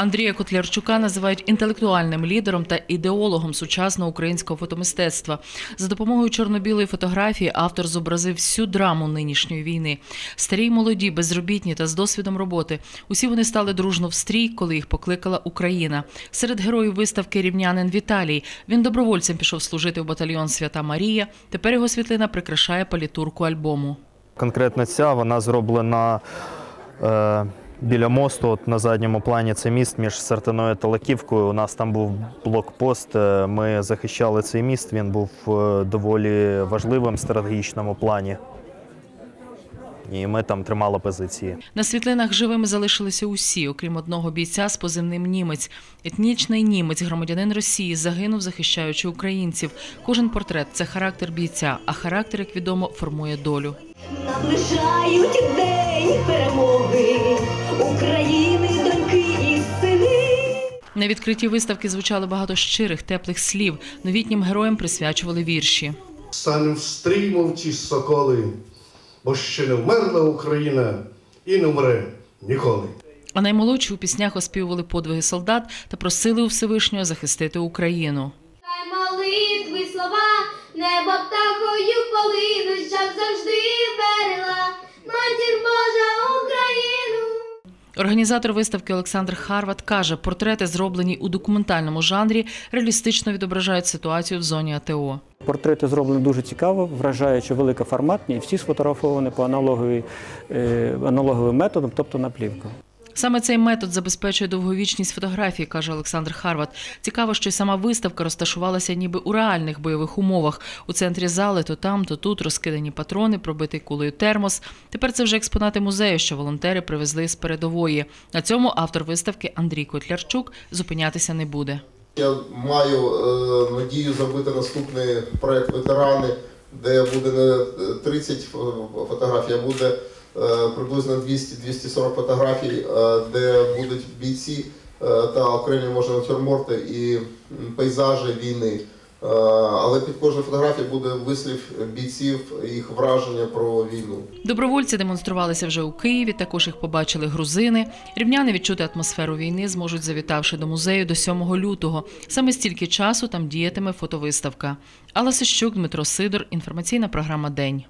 Андрія Котлярчука називають інтелектуальним лідером та ідеологом сучасного українського фотомистецтва. За допомогою чорно-білої фотографії автор зобразив всю драму нинішньої війни. Старі й молоді, безробітні та з досвідом роботи. Усі вони стали дружно в стрій, коли їх покликала Україна. Серед героїв виставки рівнянин Віталій. Він добровольцем пішов служити в батальйон Свята Марія. Тепер його світлина прикрашає палітурку альбому. Конкретно ця вона зроблена е, біля мосту. От на задньому плані це міст між Сартиною та Лаківкою. У нас там був блокпост. е, Ми захищали цей міст. Він був е, доволі важливим в стратегічному плані. І ми там тримали позиції. На світлинах живими залишилися усі, окрім одного бійця з позивним німець. Етнічний німець, громадянин Росії, загинув, захищаючи українців. Кожен портрет це характер бійця, а характер, як відомо, формує долю. Наближають день перемоги України, доньки і сини. На відкритті виставки звучало багато щирих, теплих слів. Новітнім героям присвячували вірші. Станем в стрій, мов ті соколи, бо ще не вмерла Україна і не вмре ніколи. А наймолодші у піснях оспівували подвиги солдат та просили у Всевишнього захистити Україну. Хай молитви слова, небо птахою полинуть, щоб завжди Організатор виставки Олександр Харват каже, портрети, зроблені у документальному жанрі, реалістично відображають ситуацію в зоні АТО. Портрети зроблені дуже цікаво, вражаючи великоформатні, і всі сфотографовані по аналоговій, е, аналоговим методам, тобто на плівку. Саме цей метод забезпечує довговічність фотографії, каже Олександр Харват. Цікаво, що й сама виставка розташувалася ніби у реальних бойових умовах. У центрі зали то там, то тут розкидані патрони, пробитий кулею термос. Тепер це вже експонати музею, що волонтери привезли з передової. На цьому автор виставки Андрій Котлярчук зупинятися не буде. Я маю е, надію зробити наступний проект ветерани, де буде не 30 фо- фотографій, а буде е, приблизно 200-240 фотографій, е, де будуть бійці е, та окремі може натюрморти і пейзажі війни. Е, Але під кожною фотографією буде вислів бійців, їх враження про війну. Добровольці демонструвалися вже у Києві. Також їх побачили грузини. Рівняни відчути атмосферу війни зможуть, завітавши до музею до 7 лютого. Саме стільки часу там діятиме фотовиставка. Алла Сищук, Дмитро Сидор. Інформаційна програма День.